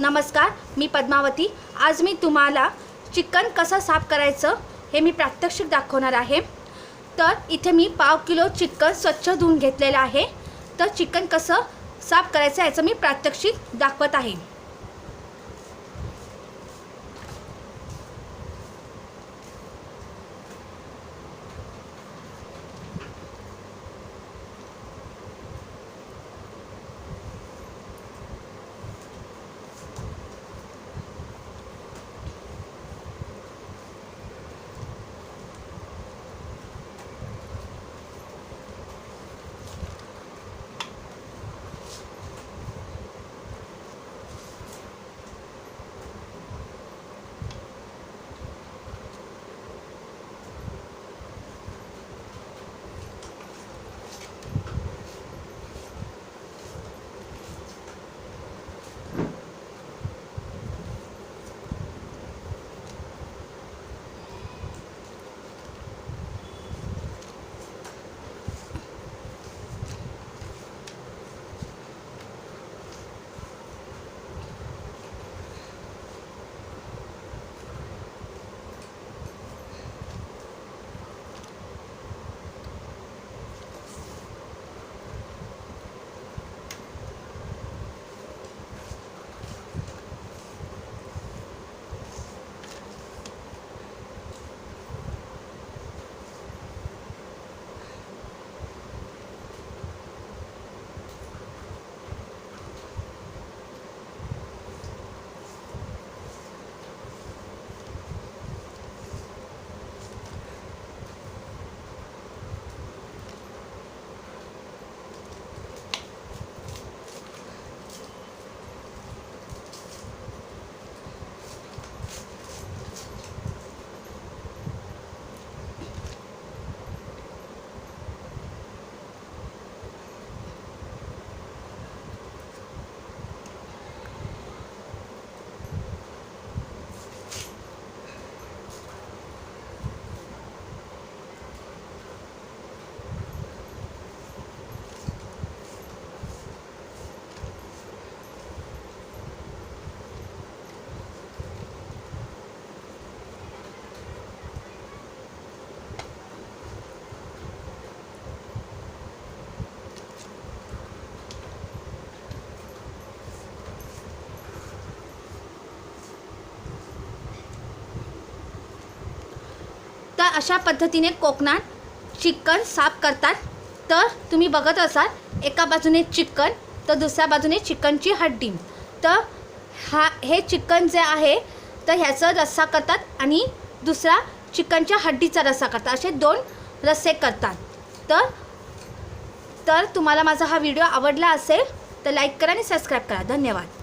नमस्कार मी पद्मावती. आज मी तुम्हाला चिकन कसं साफ करायचं हे मी प्रात्यक्षिक दाखवणार आहे. तर इथे मी पाव किलो चिकन स्वच्छ धुवून घेतलेलं आहे. तर चिकन कसं साफ करायचं याचं मी प्रात्यक्षिक दाखवत आहे. अशा पद्धतीने कोकणात चिकन साफ करतात. तर तुम्ही बघत असाल एका बाजूने चिकन तर दुसऱ्या बाजूने चिकनची हड्डी. तर हा हे चिकन जे आहे तर ह्याचं रस्सा करतात आणि दुसरा चिकनच्या हड्डीचा रस्सा करतात. असे दोन रस्से करतात. तर तर तुम्हाला माझा हा व्हिडिओ आवडला असेल तर लाईक करा आणि सबस्क्राईब करा. धन्यवाद.